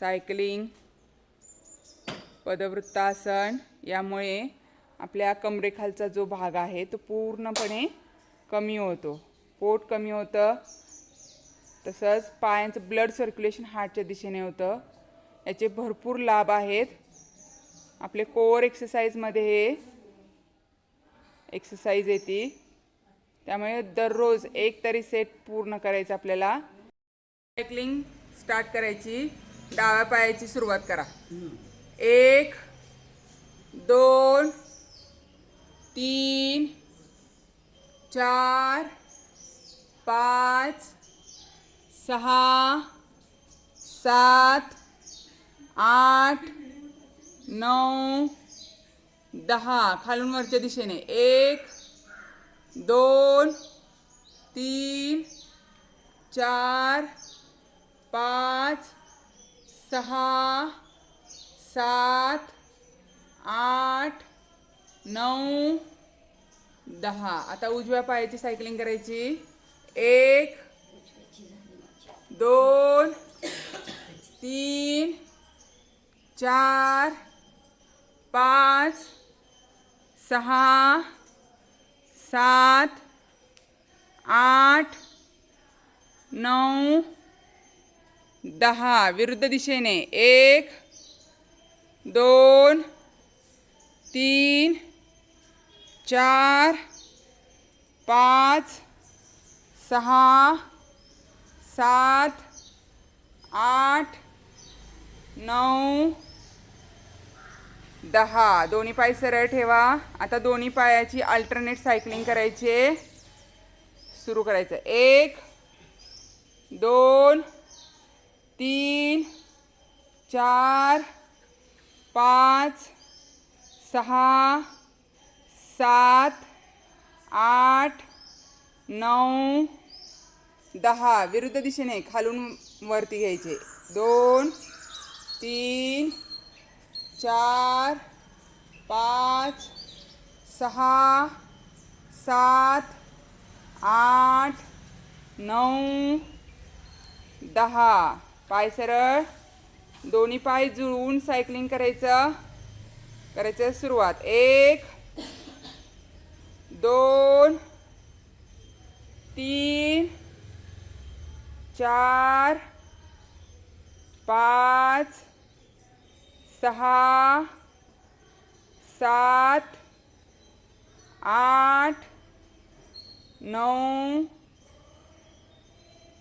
Cycling पदवृत्तासन यामुळे आपल्या कमरेखालचा जो भाग आहे तो पूर्णपणे कमी होतो. पोट कमी होतं तसंच पायांचं ब्लड सर्क्युलेशन हार्टच्या दिशेने होतं. याचे भरपूर लाभ आहेत. आपले कोअर एक्सरसाइजमध्ये हे एक्सरसाइज येते. त्यामुळे दररोज एक तरी सेट पूर्ण करायचं आपल्याला. सायकलिंग स्टार्ट करायची. डाव्या पायाची सुरुवात करा. एक दोन तीन चार पाच सहा सात आठ नऊ दहा. खालून वरच्या दिशेने. एक दोन तीन चार पाच सहा सात आठ नऊ दहा. आता उजव्या पायाची सायकलिंग करायची. एक दोन तीन चार पाच सहा सात आठ नऊ दहा विरुद्ध दिशेने. एक दोन तीन चार पाच सहा सात आठ नऊ दहा. दोन्ही पाय सरळ ठेवा. आता दोन्ही पायाची अल्टरनेट सायकलिंग करायची आहे. सुरू करायचं. एक दोन तीन चार पाच सहा सात आठ नऊ दहा. विरुद्ध दिशेने खालून वरती घ्यायचे. दोन तीन चार पाच सहा सात आठ नऊ दहा. पाय सरळ. दोन्ही पाय जुळवून सायकलिंग करायचं. करायचं सुरुवात. एक दोन तीन चार पाच सहा सात आठ नऊ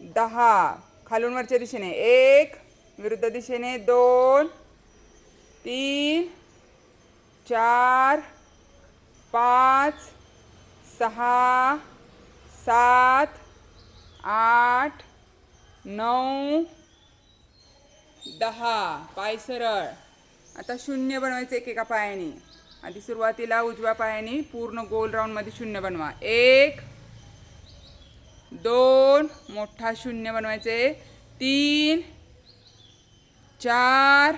दहा. खालून वरच्या दिशेने. एक विरुद्ध दिशेने दोन तीन चार पाच सहा सात आठ नऊ दहा. पाय सरळ. आता शून्य बनवायचं एक एका पायाने. आधी सुरुवातीला उजव्या पायाने पूर्ण गोल राऊंडमध्ये शून्य बनवा. एक दोन मोठा शून्य बनवायचे. तीन चार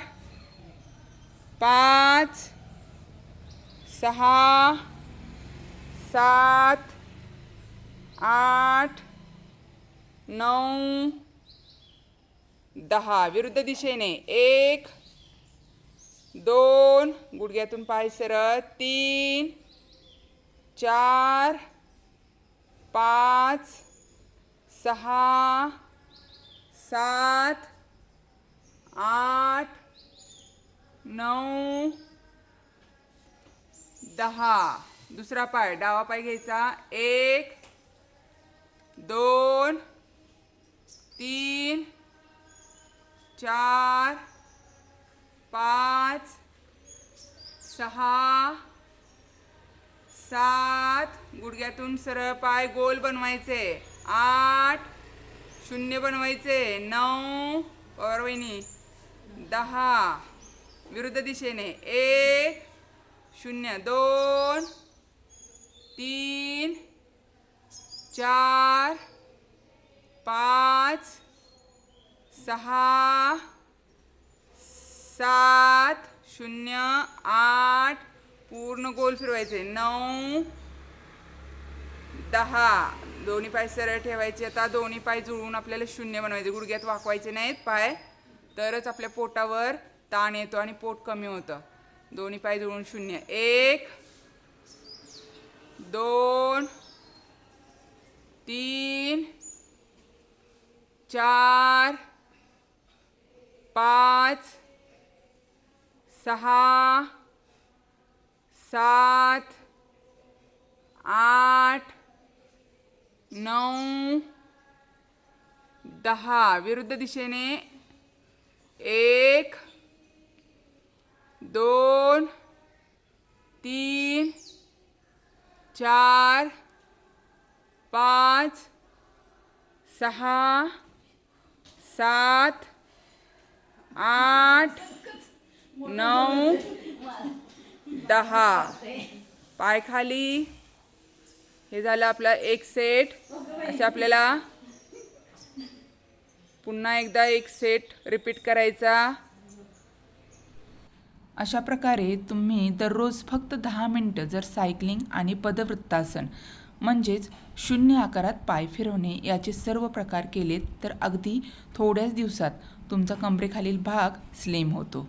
पाच सहा सात आठ नऊ दहा. विरुद्ध दिशेने एक दोन गुडघ्यातून पाय सरळ तीन चार पाच सहा सात आठ नऊ दहा. दुसरा पाय डावा पाय घ्यायचा. एक दोन तीन चार पाच सहा सात. गुडघ्यातून सरळ पाय गोल बनवायचे. आठ शून्य बनवायचे. नऊ पवार वहिनी. दहा विरुद्ध दिशेने. एक शून्य. दोन तीन चार पाच सहा सात शून्य आठ. पूर्ण गोल फिरवायचे. नऊ दहा दोन्ही पाय सरळ ठेवायचे. आता दोन्ही पाय जुळून आपल्याला शून्य बनवायचे. गुडघ्यात वाकवायचे नाहीत पाय. तरच आपल्या पोटावर ताण येतो आणि पोट कमी होतं. दोन्ही पाय जुळून शून्य. एक दोन तीन चार पाच सहा सात आठ नऊ दहा विरुद्ध दिशेने. एक दोन तीन चार पाच सहा सात आठ नऊ दहा. पायखाली हे झालं आपला एक सेट असे आपल्याला पुन्हा एकदा एक सेट रिपीट करायचा. अशा प्रकारे तुम्ही दररोज फक्त दहा मिनटं जर सायकलिंग आणि पदवृत्तासन म्हणजेच शून्य आकारात पाय फिरवणे याचे सर्व प्रकार केलेत तर अगदी थोड्याच दिवसात तुमचा कमरेखालील भाग स्लिम होतो.